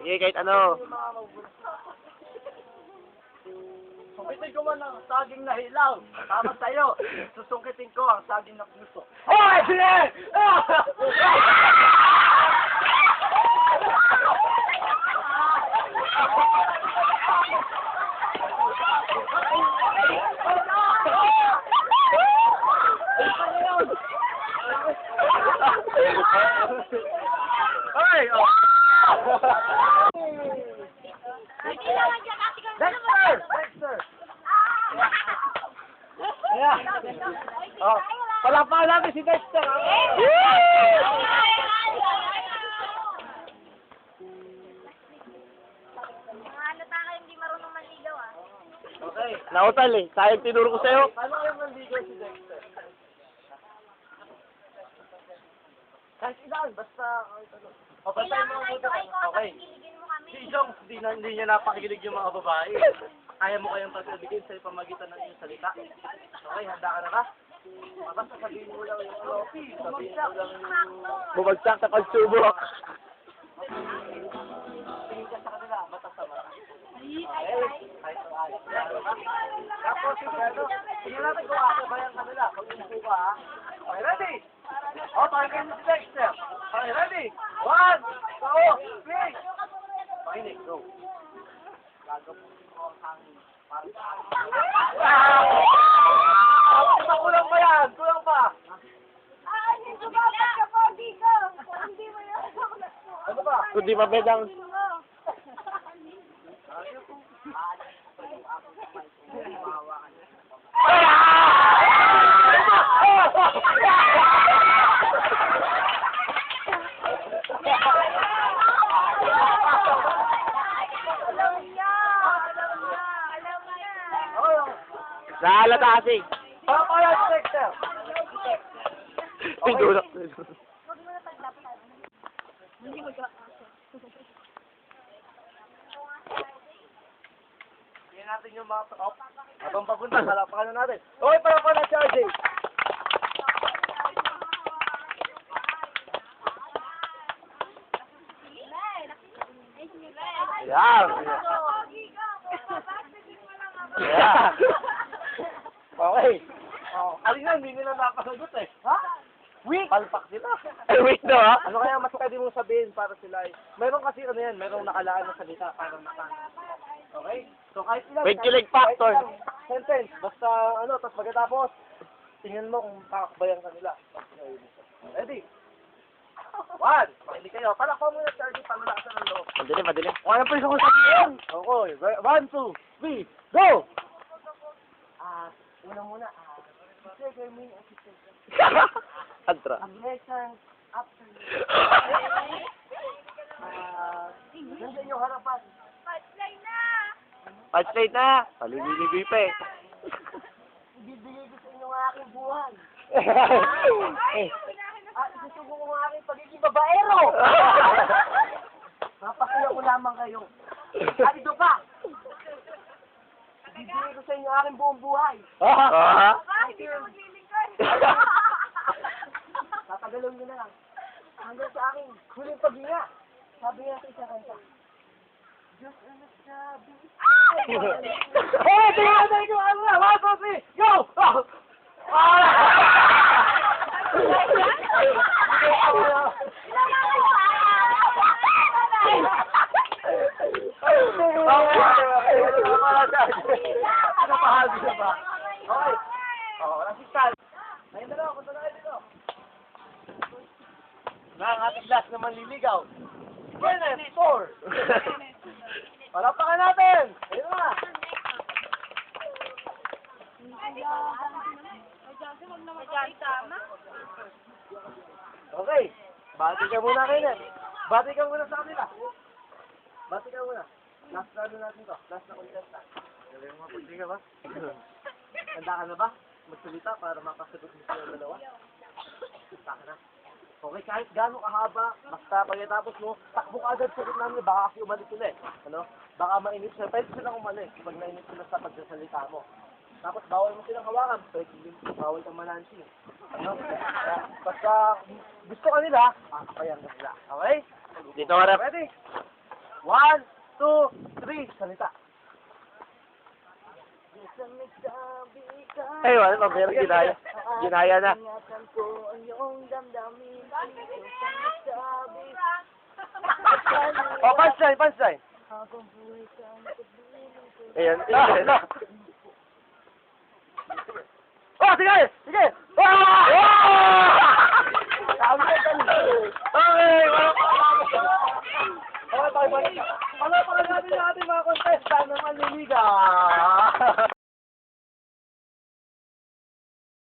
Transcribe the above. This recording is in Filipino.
Sige, kahit ano. Sukitin ko man ang saging na hilaw. Tama sa'yo. Susukitin ko ang saging na puso. Hoy! Sige! Hoy! Dexter! Dexter! Ayan. Oh, palakpakan natin si Dexter. Okay. Nautal eh. Sayang tinuro ko sa'yo. Paano kayo manligaw si Dexter? Kahit ilan, basta... O, basta yung mga buta. Okay. Si Jong, hindi, na, hindi niya napakilig yung mga babae. Kaya mo kayong pagsabihin sa pamagitan ng iyong salita. Okay, handa ka na ba? Basta sabihin mo lang yung ano, sabihin mo lang yung... Bumagsak sa konsumo. Tingin ka sa kanila, mata sa mata. Tapos, yung tingnan natin kung akabayan ka nila. Pag umupo ka, ha? Okay, ready? O, pakinggan mo si Dexter. Okay, ready? One, two, three. Pakinig, go. Gagawin ko ang hangin. Para! Kulang pa yan, kulang pa. Ah, hindi ba pagka-pogi ko? Hindi mo yun. Ano ba? Kundi pa bedang. Alam niya. Alam niya. Alam niya. Oh, Nahalata kasi. Ano pa yan, Dexter? Tinulak. Huwag mo na paglapan. Hindi natin yung mga top. Habang papunta, palapakan na natin. Okay, palapakan na si RJ. Yan. Okay. Oh, alin na, hindi nila napasagot eh. Ha? Weak. Palpak sila. Ay, wait no ha? Ano kaya mas pwede mong sabihin para sila ay... Meron kasi ano yan, merong nakalaan na salita para maka... Okay? So kahit ilan... Wait, kahit- kilig factor. kahit ilang Sentence. Basta ano, tapos pagkatapos, tingnan mo kung kakakbayan ka nila. Ready? One. Makinig kayo. Palakpan mo na si RJ para malakasan ng loob. Madilim, madilim. Kung ano pa yung kung sabihin? Okay. One, two, three, go! Una muna. Ah, Mr. Germain, assistant. Antra. Ang lesson after Ah, nandiyan yung harapan. Punchline na! Punchline na. Paliligoy pa eh. Ibibigay ko sa inyo ang aking buhay. Eh. At isusubo ko ang aking pagiging babaero. Napasaya ko lamang kayo. At ito pa. Ibibigay ko sa inyo aking buong buhay. Ah. Ba, hindi ka maglilingkod. Tatagalon nyo na lang. Hanggang sa aking huling paghinga. Sabi nga sa isa kanta. Diyos ang nagsabi. Hey, tingnan natin kung ano na. One, two, three, go! Okay. Oh, assistant. Ngayon na lang, punta na kayo dito. Na ang ating last na manliligaw. Kenneth Thor. Palapakan natin. Ayun na. Okay. Bati ka muna, Kenneth. Bati ka muna sa kanila. Bati ka muna. Last na ano natin to. Last na contestant. Galing mo, pagdi ka ba? Handa ka na ba? Magsalita para makasagot mo sila dalawa? Handa ka na. Okay, kahit gaano kahaba, basta pagkatapos mo, takbo ka agad sa gitna nila, baka kasi umalis sila eh. Ano? Baka mainit sila, pwede silang umalis pag nainit sila sa pagsasalita mo. Tapos bawal mo silang hawakan, pwede din, bawal kang manansi. Ano? Kaya, Basta gusto ka nila, kakapayan ka nila. Okay? Dito ka rep. Ready? One, two, three, salita. Ay, wala pa, pero ginaya. Ginaya na. Oh, punchline, punchline. Ayan. Ah, Oh, sige! Sige! Ko dali. Okay,